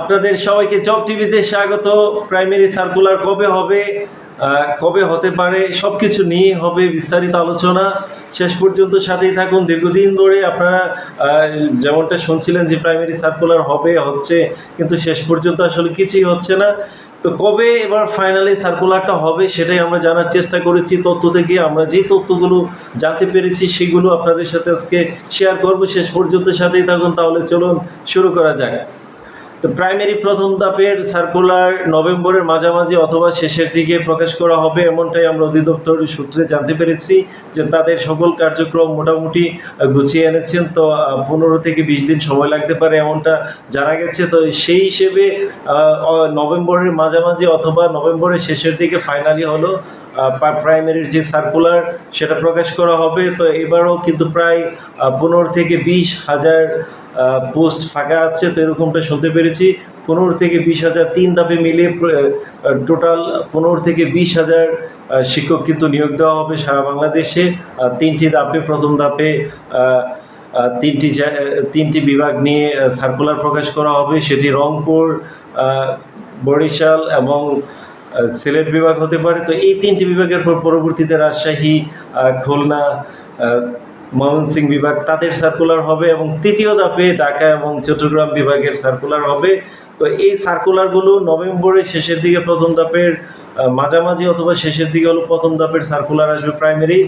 আপনাদের সবাইকে জব টিভিতে স্বাগত। প্রাইমারি সার্কুলার কবে হবে? কবে হতে পারে? সব কিছু নিয়ে হবে বিস্তারিত আলোচনা। শেষ পর্যন্ত সাথেই থাকুন। দীর্ঘদিন ধরে আপনারা যেমনটা শুনছিলেন যে প্রাইমারি সার্কুলার হবে, হচ্ছে, কিন্তু শেষ পর্যন্ত আসলে কিছুই হচ্ছে না। তো কবে এবার ফাইনালি সার্কুলারটা হবে সেটাই আমরা জানার চেষ্টা করেছি। তথ্য থেকে আমরা যেই তথ্যগুলো জানতে পেরেছি সেগুলো আপনাদের সাথে আজকে শেয়ার করব। শেষ পর্যন্ত সাথেই থাকুন। তাহলে চলুন, শুরু করা যাক। তো প্রাইমারি প্রথম ধাপের সার্কুলার নভেম্বরের মাঝামাঝি অথবা শেষের দিকে প্রকাশ করা হবে এমনটাই আমরা অধিদপ্তর সূত্রে জানতে পেরেছি যে তাদের সকল কার্যক্রম মোটামুটি গুছিয়ে এনেছেন। তো পনেরো থেকে বিশ দিন সময় লাগতে পারে এমনটা জানা গেছে। তো সেই হিসেবে নভেম্বরের মাঝামাঝি অথবা নভেম্বরের শেষের দিকে ফাইনালি হলো। প্রাইমারির যে সার্কুলার সেটা প্রকাশ করা হবে, তো এবারও কিন্তু প্রায় পনেরো থেকে বিশ হাজার পোস্ট ফাঁকা আছে, তো এরকমটা শুনতে পেরেছি। পনেরো থেকে বিশ হাজার তিন ধাপে মিলিয়ে টোটাল পনেরো থেকে বিশ হাজার শিক্ষক কিন্তু নিয়োগ দেওয়া হবে সারা বাংলাদেশে। তিনটি ধাপে, প্রথম ধাপে তিনটি তিনটি বিভাগ নিয়ে সার্কুলার প্রকাশ করা হবে। সেটি রংপুর বরিশাল এবং সিলেট বিভাগ হতে পারে। তো এই তিনটি বিভাগের পর পরবর্তীতে রাজশাহী খুলনা ময়মনসিংহ বিভাগ তাদের সার্কুলার হবে এবং তৃতীয় ধাপে ঢাকা এবং চট্টগ্রাম বিভাগের সার্কুলার হবে। তো এই সার্কুলারগুলো নভেম্বরের শেষের দিকে প্রথম ধাপের মাঝামাঝি অথবা শেষের দিকে হলো প্রথম ধাপের সার্কুলার আসবে প্রাইমারি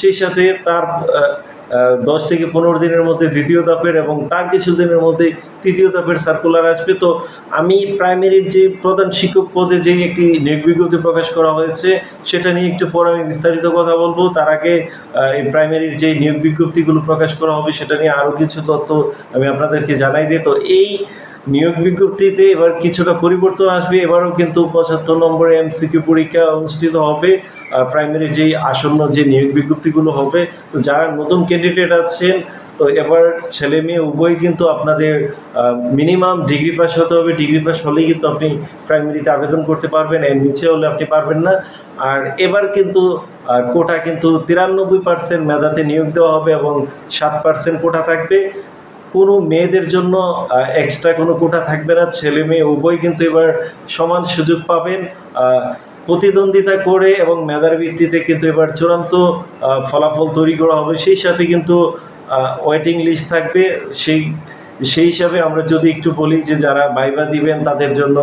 সেই সাথে তার দশ থেকে পনেরো দিনের মধ্যে দ্বিতীয় ধাপের এবং তার কিছু দিনের মধ্যে তৃতীয় ধাপের সার্কুলার আসবে। তো আমি প্রাইমারির যে প্রধান শিক্ষক পদে যে একটি নিয়োগ বিজ্ঞপ্তি প্রকাশ করা হয়েছে, সেটা নিয়ে একটু পরে আমি বিস্তারিত কথা বলব। তার আগে এই প্রাইমারির যে নিয়োগ বিজ্ঞপ্তিগুলো প্রকাশ করা হবে, সেটা নিয়ে আরও কিছু তথ্য আমি আপনাদেরকে জানাই দিই। তো এই নিয়োগ বিজ্ঞপ্তিতে এবার কিছুটা পরিবর্তন আসবে, এবারও কিন্তু পঁচাত্তর নম্বরে এমসিকিউ পরীক্ষা অনুষ্ঠিত হবে, আর প্রাইমারি যেই আসন্ন যে নিয়োগ বিজ্ঞপ্তিগুলো হবে, তো যারা নতুন ক্যান্ডিডেট আছেন, তো এবার ছেলে মেয়ে উভয় কিন্তু আপনাদের মিনিমাম ডিগ্রি পাস হতে হবে ডিগ্রি পাস হলেই কিন্তু আপনি প্রাইমারিতে আবেদন করতে পারবেন, এর নিচে হলে আপনি পারবেন না, আর এবার কিন্তু কোটা কিন্তু তিরানব্বই পার্সেন্ট মেধাতে নিয়োগ দেওয়া হবে এবং সাত পার্সেন্ট কোটা থাকবে কোনো মেয়েদের জন্য এক্সট্রা কোনো কোটা থাকবে না, ছেলে মেয়ে উভয় কিন্তু এবার সমান সুযোগ পাবেন প্রতিদ্বন্দ্বিতা করে এবং মেধার ভিত্তিতে কিন্তু এবার চূড়ান্ত ফলাফল তৈরি করা হবে। সেই সাথে কিন্তু ওয়েটিং লিস্ট থাকবে। সেই সেই হিসাবে আমরা যদি একটু বলি যে যারা বাইবা দিবেন, তাদের জন্য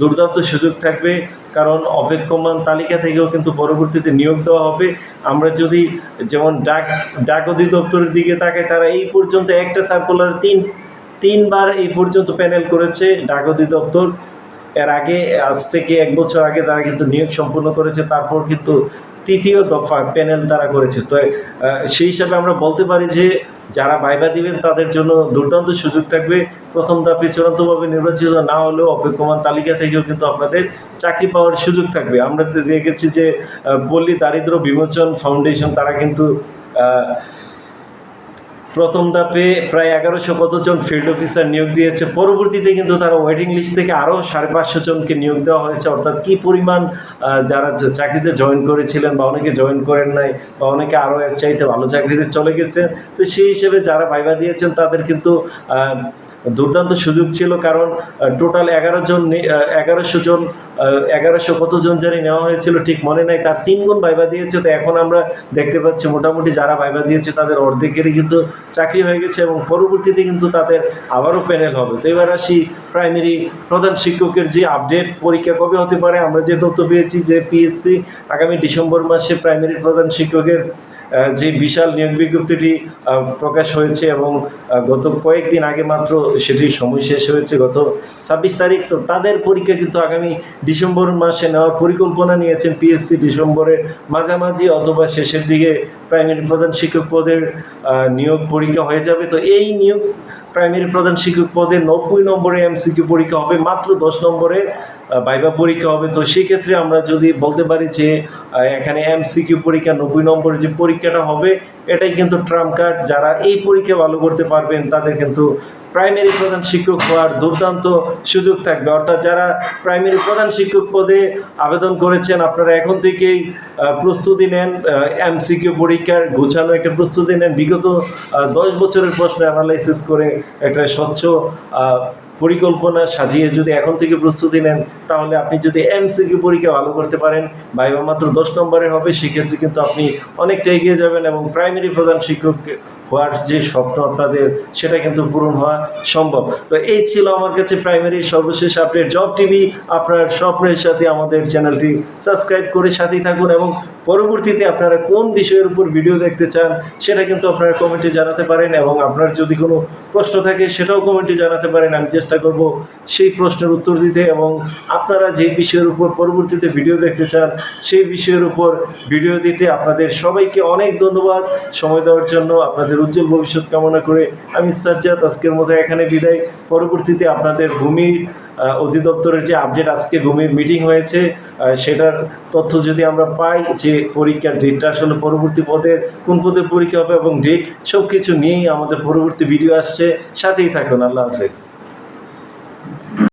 দুর্দান্ত সুযোগ থাকবে। কারণ অপেক্ষমান তালিকা থেকেও কিন্তু পরবর্তীতে নিয়োগ দেওয়া হবে। আমরা যদি যেমন ডাক ডাক অধিদপ্তরের দিকে তাকাই, তারা এই পর্যন্ত একটা সার্কুলার তিন, তিনবার এই পর্যন্ত প্যানেল করেছে ডাক অধিদপ্তর। এর আগে, আজ থেকে এক বছর আগে তারা কিন্তু নিয়োগ সম্পূর্ণ করেছে, তারপর কিন্তু তৃতীয় দফা প্যানেল তারা করেছে। তো সেই হিসাবে আমরা বলতে পারি যে যারা ভাইবা দিবেন, তাদের জন্য দুর্দান্ত সুযোগ থাকবে। প্রথম ধাপে চূড়ান্তভাবে নির্বাচিত না হলেও অপেক্ষমান তালিকা থেকেও কিন্তু আপনাদের চাকরি পাওয়ার সুযোগ থাকবে। আমরা দেখেছি যে পল্লী দারিদ্র বিমোচন ফাউন্ডেশন, তারা কিন্তু প্রথম ধাপে প্রায় এগারোশো কতজন ফিল্ড অফিসার নিয়োগ দিয়েছে। পরবর্তীতে কিন্তু তারা ওয়েটিং লিস্ট থেকে আরও সাড়ে পাঁচশো জনকে নিয়োগ দেওয়া হয়েছে। অর্থাৎ কি পরিমাণ যারা চাকরিতে জয়েন করেছিলেন বা অনেকে জয়েন করেন নাই বা অনেকে আরও এর চাইতে ভালো চাকরিতে চলে গেছে তো সেই হিসেবে যারা ভাইবা দিয়েছেন তাদের কিন্তু দুর্দান্ত সুযোগ ছিল কারণ টোটাল এগারো জন এগারোশো জন এগারোশো কতজন জানি নেওয়া হয়েছিল, ঠিক মনে নাই। তার তিন গুণ ভাইবা দিয়েছে, তো এখন আমরা দেখতে পাচ্ছি মোটামুটি যারা ভাইবা দিয়েছে, তাদের অর্ধেকেরই কিন্তু চাকরি হয়ে গেছে এবং পরবর্তীতে কিন্তু তাদের আবারও প্যানেল হবে। তো এবার আসি প্রাইমারি প্রধান শিক্ষকের যে আপডেট পরীক্ষা কবে হতে পারে? আমরা যে তথ্য পেয়েছি যে পিএসসি আগামী ডিসেম্বর মাসে প্রাইমারি প্রধান শিক্ষকের যে বিশাল নিয়োগ বিজ্ঞপ্তিটি প্রকাশ হয়েছে এবং গত কয়েকদিন আগে মাত্র সেটির সময় শেষ হয়েছে, গত ছাব্বিশ তারিখ। তো তাদের পরীক্ষা কিন্তু আগামী ডিসেম্বর মাসে নেওয়ার পরিকল্পনা নিয়েছেন পিএসসি ডিসেম্বরের মাঝামাঝি অথবা শেষের দিকে প্রাইমারি প্রধান শিক্ষক পদের নিয়োগ পরীক্ষা হয়ে যাবে। তো এই নিয়োগ প্রাইমারি প্রধান শিক্ষক পদে নব্বই নম্বরে এমসিকিউ পরীক্ষা হবে, মাত্র দশ নম্বরে বাইবা পরীক্ষা হবে। তো সেক্ষেত্রে আমরা যদি বলতে পারি যে এখানে এমসিকিউ পরীক্ষা, নব্বই নম্বরের যে পরীক্ষাটা হবে, এটাই কিন্তু ট্রাম্প কার্ড। যারা এই পরীক্ষা ভালো করতে পারবেন, তাদের কিন্তু প্রাইমারি প্রধান শিক্ষক হওয়ার দুর্দান্ত সুযোগ থাকবে। অর্থাৎ যারা প্রাইমারি প্রধান শিক্ষক পদে আবেদন করেছেন, আপনারা এখন থেকেই প্রস্তুতি নেন। এমসিকিউ পরীক্ষার গোছানো একটা প্রস্তুতি নেন। বিগত দশ বছরের প্রশ্ন অ্যানালাইসিস করে একটা স্বচ্ছ পরিকল্পনা সাজিয়ে যদি এখন থেকে প্রস্তুতি নেন, তাহলে আপনি যদি এমসিকিউ পরীক্ষা ভালো করতে পারেন ভাইবা মাত্র দশ নম্বরের হবে, সেক্ষেত্রে কিন্তু আপনি অনেকটা এগিয়ে যাবেন এবং প্রাইমারি প্রধান শিক্ষক হওয়ার যে স্বপ্ন আপনাদের, সেটা কিন্তু পূরণ হওয়া সম্ভব। তো এই ছিল আমার কাছে প্রাইমারি সর্বশেষ আপডেট জব টিভি আপনার স্বপ্নের সাথে আমাদের চ্যানেলটি সাবস্ক্রাইব করে সাথেই থাকুন এবং পরবর্তীতে আপনারা কোন বিষয়ের উপর ভিডিও দেখতে চান, সেটা কিন্তু আপনারা কমেন্টে জানাতে পারেন এবং আপনার যদি কোনো প্রশ্ন থাকে, সেটাও কমেন্টে জানাতে পারেন। আমি চেষ্টা করব সেই প্রশ্নের উত্তর দিতে এবং আপনারা যে বিষয়ের উপর পরবর্তীতে ভিডিও দেখতে চান, সেই বিষয়ের উপর ভিডিও দিতে আপনাদের সবাইকে অনেক ধন্যবাদ। সময় দেওয়ার জন্য আপনাদের উজ্জ্বল ভবিষ্যৎ কামনা করে আমি সাজ্জাদ আজকের মতো এখানে বিদায়। পরবর্তীতে আপনাদের ভূমির অধিদপ্তরের যে আপডেট আজকে ভূমির মিটিং হয়েছে সেটার তথ্য যদি আমরা পাই যে পরীক্ষার ডেটটা আসলে পরবর্তী পদের কোন পদের পরীক্ষা হবে এবং ডেট সব কিছু নিয়েই আমাদের পরবর্তী ভিডিও আসছে। সাথেই থাকুন, আল্লাহ হাফেজ।